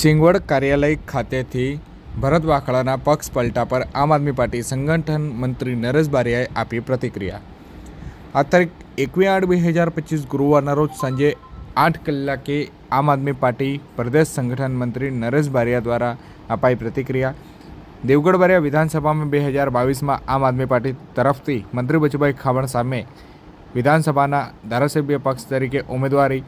સિંગવડ કાર્યાલય ખાતેથી ભરત વાખડાના પક્ષ પલટા પર આમ આદમી પાર્ટી સંગઠન મંત્રી નરેશ બારિયાએ આપી પ્રતિક્રિયા. આ તારીખ એકવીસ આઠ બે હજાર પચીસ ગુરુવારના રોજ સાંજે આઠ કલાકે આમ આદમી પાર્ટી પ્રદેશ સંગઠન મંત્રી નરેશ બારિયા દ્વારા અપાઈ પ્રતિક્રિયા. દેવગઢ બારિયા વિધાનસભામાં બે હજાર બાવીસમાં આમ આદમી પાર્ટી તરફથી મંત્રી બચુભાઈ ખાવણ સામે વિધાનસભાના ધારાસભ્ય પક્ષ તરીકે ઉમેદવારી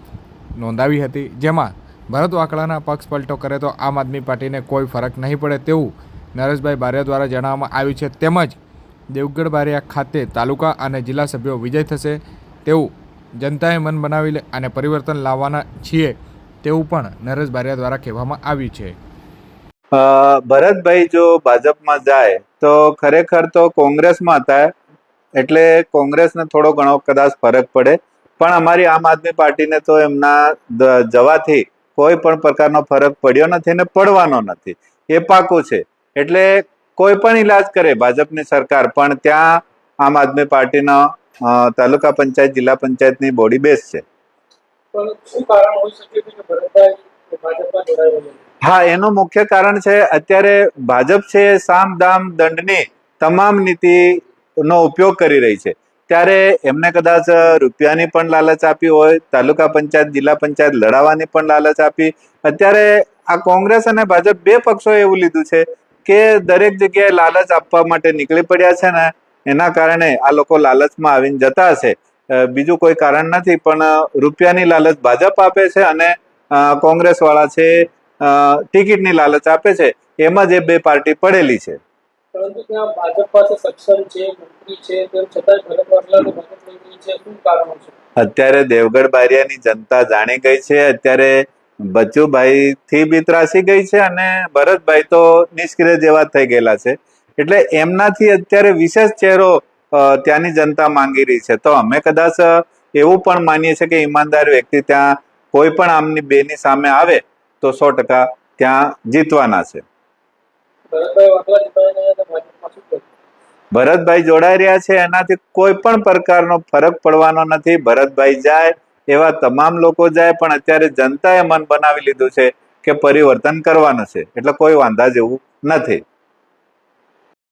નોંધાવી હતી, જેમાં ભરત વાકડાના પક્ષ પલટો કરે તો આમ આદમી પાર્ટીને કોઈ ફરક નહીં પડે તેવું નરેશભાઈ બારિયા દ્વારા જણાવવામાં આવ્યું છે. તેમજ દેવગઢ બારિયા ખાતે તાલુકા અને જિલ્લા સભ્યો વિજય થશે તેવું જનતાએ મન બનાવી લે અને પરિવર્તન લાવવાના છીએ તેવું પણ નરેશ બારિયા દ્વારા કહેવામાં આવ્યું છે. ભરતભાઈ જો ભાજપમાં જાય તો ખરેખર તો કોંગ્રેસમાં હતા, એટલે કોંગ્રેસને થોડો ઘણો કદાચ ફરક પડે. પણ અમારી આમ આદમી પાર્ટીને તો એમના જવાથી કોઈ પણ પ્રકારનો ફરક પડ્યો નથી અને પડવાનો નથી. એ પાકું છે. એટલે કોઈ પણ ઈલાજ કરે ભાજપની સરકાર પણ ત્યાં આમ આદમી પાર્ટીનો તાલુકા પંચાયત જિલ્લા પંચાયતની બોડી બેસ છે. હા એનું મુખ્ય કારણ છે અત્યારે ભાજપ છે સામ દામ દંડની તમામ નીતિનો ઉપયોગ કરી રહી છે. ત્યારે એમને કદાચ રૂપિયાની પણ લાલચ આપી હોય, તાલુકા પંચાયત, જિલ્લા પંચાયત લડાવવાની પણ લાલચ આપી. અત્યારે આ કોંગ્રેસ અને ભાજપ બે પક્ષોએ એવું લીધું છે કે દરેક જગ્યાએ લાલચ આપવા માટે નીકળી પડ્યા છે ને, એના કારણે આ લોકો લાલચમાં આવીને જતા હશે. બીજું કોઈ કારણ નથી, પણ રૂપિયાની લાલચ ભાજપ આપે છે અને કોંગ્રેસ વાળા છે ટિકિટની લાલચ આપે છે. એમાં જે બે પાર્ટી પડેલી છે. પરંતુ ત્યાં ભાજપ પાસે સક્ષમ છે અત્યારે દેવગઢ બારિયાની જનતા જાણી ગઈ છે. અત્યારે બચુભાઈ થી બી ત્રાસી ગઈ છે અને ભરતભાઈ તો નિષ્ક્રિય જેવા થઈ ગયેલા છે. એટલે એમનાથી અત્યારે વિશેષ ચહેરો ત્યાંની જનતા માંગી રહી છે. તો અમે કદાચ એવું પણ માનીએ છીએ કે ઈમાનદાર વ્યક્તિ ત્યાં કોઈ પણ આમની બેની સામે આવે, તો સો ટકા ત્યાં જીતવાના છે ભરતભાઈ વાટલા જીતાઈને તો ભાજપમાં શું કર્યું ભરતભાઈ જોડાઈ રહ્યા છે. એનાથી કોઈ પણ પ્રકારનો ફરક પડવાનો નથી. ભરતભાઈ જાય, એવા તમામ લોકો જાય, પણ અત્યારે જનતાએ મન બનાવી લીધું છે કે પરિવર્તન કરવાનું છે. એટલે કોઈ વાંધા જેવું નથી.